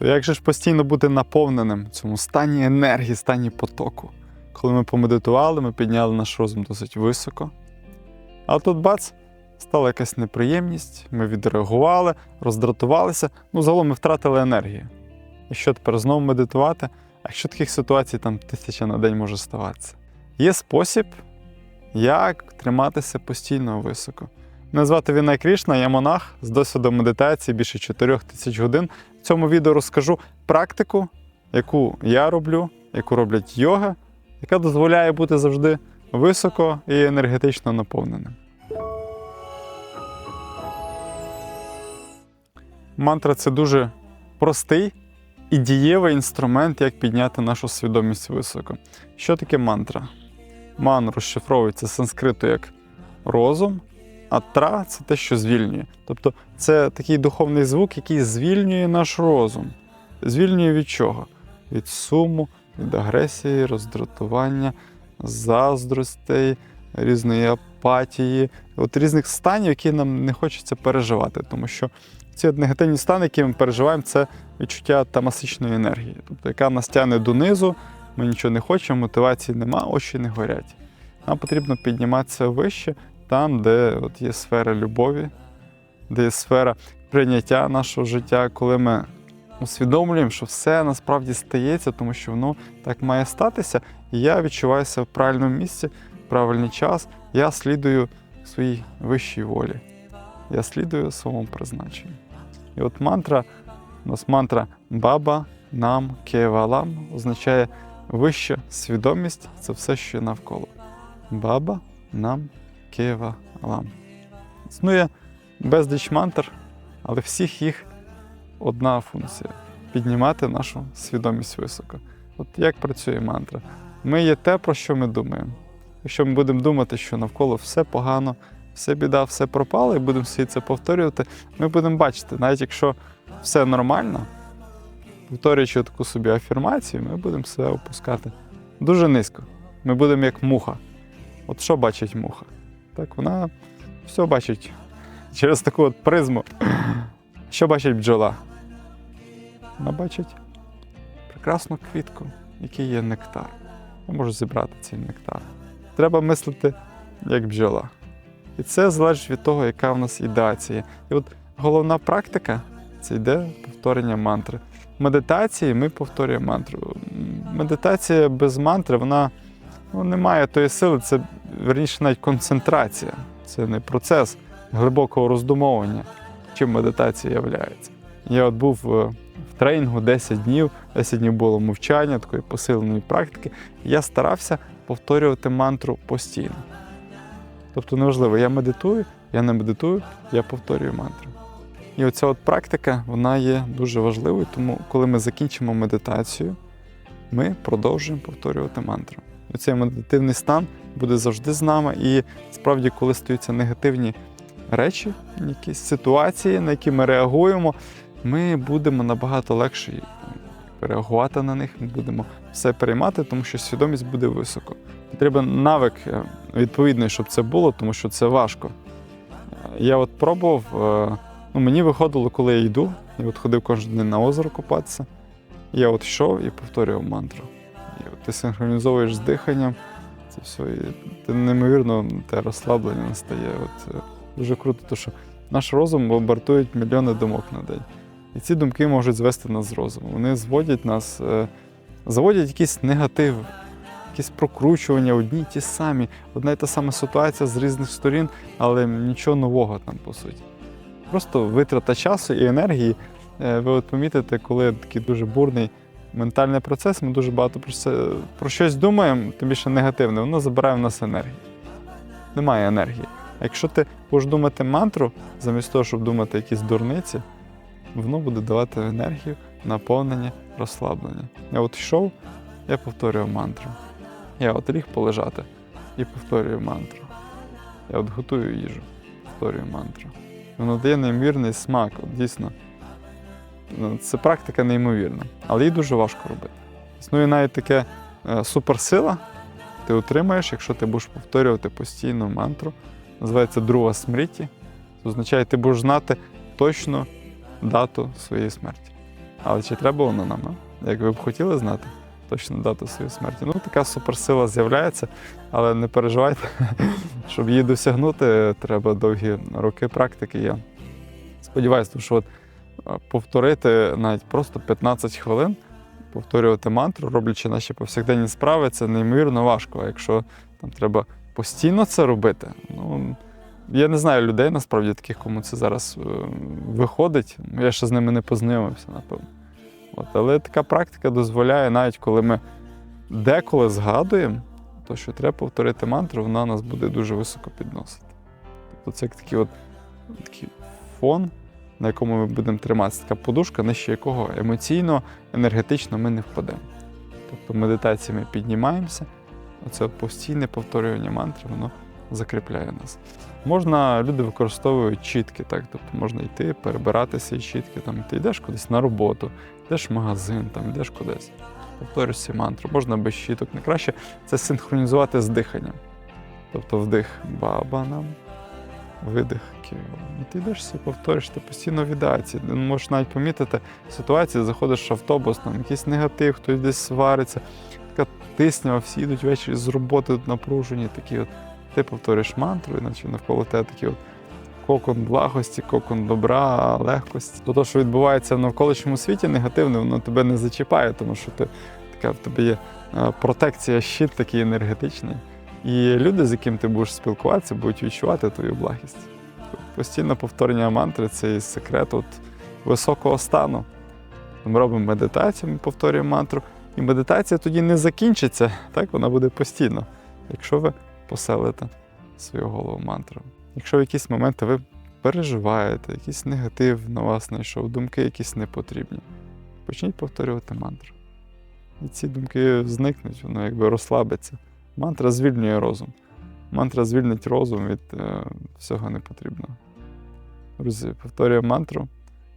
То як же ж постійно бути наповненим в цьому стані енергії, стані потоку? Коли ми помедитували, ми підняли наш розум досить високо. А тут бац, стала якась неприємність, ми відреагували, роздратувалися, ну загалом ми втратили енергію. І що тепер знову медитувати? А якщо таких ситуацій там тисяча на день може ставатися? Є спосіб, як триматися постійно високо. Мене звати Вінай Крішна, я монах з досвідом медитації більше 4 тисяч годин. В цьому відео розкажу практику, яку я роблю, яку роблять йога, яка дозволяє бути завжди високо і енергетично наповненим. Мантра це дуже простий і дієвий інструмент, як підняти нашу свідомість високо. Що таке мантра? Ман розшифровується з санскриту як розум, а тра це те, що звільнює. Тобто це такий духовний звук, який звільнює наш розум. Звільнює від чого? Від суму, від агресії, роздратування, заздростей, різної апатії, от різних станів, які нам не хочеться переживати. Тому що ці негативні стани, які ми переживаємо, це відчуття тамасичної енергії, тобто яка нас тягне донизу, ми нічого не хочемо, мотивації нема, очі не горять. Нам потрібно підніматися вище, там, де от є сфера любові, де є сфера прийняття нашого життя, коли ми усвідомлюємо, що все насправді стається, тому що воно так має статися, і я відчуваюся в правильному місці, в правильний час, я слідую своїй вищій волі. Я слідую своєму призначенню. І от мантра, у нас мантра Баба нам кевалам означає вища свідомість це все, що є навколо. Баба нам кевалам. Існує безліч мантр, але всіх їх одна функція піднімати нашу свідомість високо. От як працює мантра? Ми є те, про що ми думаємо. Якщо ми будемо думати, що навколо все погано, все біда, все пропало, і будемо всі це повторювати, ми будемо бачити, навіть якщо все нормально, повторюючи таку собі афірмацію, ми будемо себе опускати дуже низько. Ми будемо як муха. От що бачить муха? Так, вона все бачить через таку от призму. Що бачить бджола? Вона бачить прекрасну квітку, який є нектар. Я можу зібрати цей нектар. Треба мислити як бджола. І це залежить від того, яка в нас ідеація. І от головна практика це йде повторення мантри. В медитації ми повторюємо мантру. Медитація без мантри, вона ну, не має тої сили, це верніше навіть концентрація. Це не процес глибокого роздумовування, чим медитація являється. Я от був е, в тренінгу 10 днів, 10 днів було мовчання, такої посиленої практики. Я старався повторювати мантру постійно. Тобто неважливо, я медитую, я не медитую, я повторюю мантру. І оця от практика вона є дуже важливою, тому коли ми закінчимо медитацію, ми продовжуємо повторювати мантру. І цей медитативний стан буде завжди з нами. І справді, коли стаються негативні речі, якісь ситуації, на які ми реагуємо, ми будемо набагато легше реагувати на них, ми будемо все приймати, тому що свідомість буде високо. Потрібен навик е, відповідний, щоб це було, тому що це важко. Е, Я от пробував, е, ну мені виходило, коли я йду, я от ходив кожен день на озеро купатися. Я от йшов і повторював мантру. І ти синхронізовуєш з диханням, це все, і ти неймовірно те розслаблення настає. От, е, дуже круто, тому що наш розум бомбардують мільйони думок на день. І ці думки можуть звести нас з розуму. Вони зводять нас, е, заводять якийсь негатив, якісь прокручування, одні ті самі, одна й та сама ситуація з різних сторін, але нічого нового там по суті. Просто витрата часу і енергії. Е, Ви от помітите, коли такий дуже бурний ментальний процес, ми дуже багато про, це, про щось думаємо, тим більше негативне, воно забирає в нас енергію. Немає енергії. А якщо ти будеш думати мантру, замість того, щоб думати якісь дурниці, воно буде давати енергію, наповнення, розслаблення. Я от йшов, я повторював мантру. Я от ліг полежати і повторюю мантру. Я от готую їжу, повторюю мантру. Воно дає неймовірний смак, от дійсно. Ну, Це практика неймовірна, але її дуже важко робити. Існує навіть таке е, суперсила, ти отримаєш, якщо ти будеш повторювати постійно мантру. Називається друга смріті. Це означає, ти будеш знати точну дату своєї смерті. Але чи треба воно нам? Як ви б хотіли знати точну дату своєї смерті? Ну, така суперсила з'являється, але не переживайте, щоб її досягнути, треба довгі роки практики. Я сподіваюся, що повторити навіть просто 15 хвилин, повторювати мантру, роблячи наші повсякденні справи, це неймовірно важко. А якщо там треба постійно це робити, ну. Я не знаю людей насправді таких, кому це зараз е, виходить. Я ще з ними не познайомився, напевно. От, але така практика дозволяє, навіть коли ми деколи згадуємо, то що треба повторити мантру, вона нас буде дуже високо підносити. Тобто це як такий, от, такий фон, на якому ми будемо триматися, така подушка, нижче якого емоційно, енергетично ми не впадемо. Тобто медитації ми піднімаємося, оце постійне повторювання мантри, воно закріпляє нас. Можна, люди використовують чітки, так? Тобто можна йти, перебиратися і чітки. Там, ти йдеш кудись на роботу, йдеш в магазин, там, йдеш кудись, повторюєш ці мантру. Можна без щіток. Найкраще це синхронізувати з диханням. Тобто вдих баба нам, видих. І ти йдеш собі, повторюєш, ти постійно в. Ну, Можеш навіть помітити ситуацію, заходиш в автобус, там якийсь негатив, хтось десь свариться, така тиснява, всі йдуть ввечері з роботи напружені, такі от. Ти повторюєш мантру, іначе навколо тебе такий от кокон благості, кокон добра, легкості. То, що відбувається в навколишньому світі, негативне, воно тебе не зачіпає, тому що ти така в тебе є е, протекція, щит такий енергетичний. І люди, з яким ти будеш спілкуватися, будуть відчувати твою благість. Постійне повторення мантри це і секрет от високого стану. Ми робимо медитацію, ми повторюємо мантру, і медитація тоді не закінчиться, так вона буде постійно. Якщо ви поселите свою голову мантрою. Якщо в якісь моменти ви переживаєте, якийсь негатив на вас знайшов, думки якісь непотрібні, почніть повторювати мантру. І ці думки зникнуть, воно якби розслабиться. Мантра звільнює розум. Мантра звільнить розум від е, всього непотрібного. Друзі, повторюємо мантру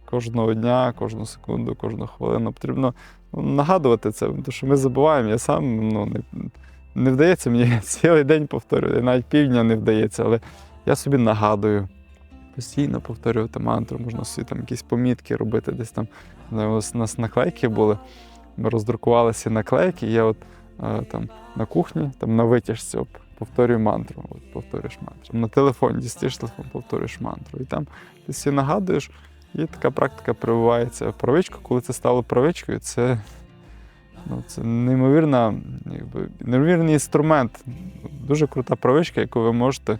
кожного дня, кожну секунду, кожну хвилину. Потрібно ну, нагадувати це, тому що ми забуваємо. Я сам ну, не, не вдається мені цілий день повторювати, навіть півдня не вдається, але я собі нагадую. Постійно повторювати мантру, можна собі там якісь помітки робити, десь там у нас наклейки були. Ми роздрукували ці наклейки, я от там на кухні, там на витяжці оп, повторюю мантру. От, повторюєш мантру. На телефоні дістаєш телефон, повторюєш мантру. І там ти собі нагадуєш, і така практика прививається правичку. Коли це стало правичкою, це Ну, це неймовірна, якби, неймовірний інструмент, дуже крута правичка, яку ви можете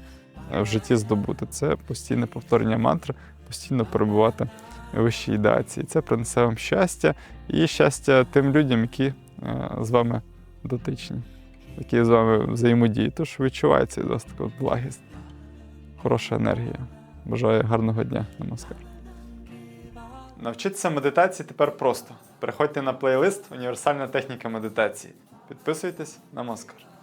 е, в житті здобути. Це постійне повторення мантри, постійно перебувати в вищій ідеації. Це принесе вам щастя і щастя тим людям, які е, з вами дотичні, які з вами взаємодіють. Тож відчувається від вас така благість, хороша енергія. Бажаю гарного дня, намаскар. Навчитися медитації тепер просто. Переходьте на плейлист Універсальна техніка медитації. Підписуйтесь на Маскар.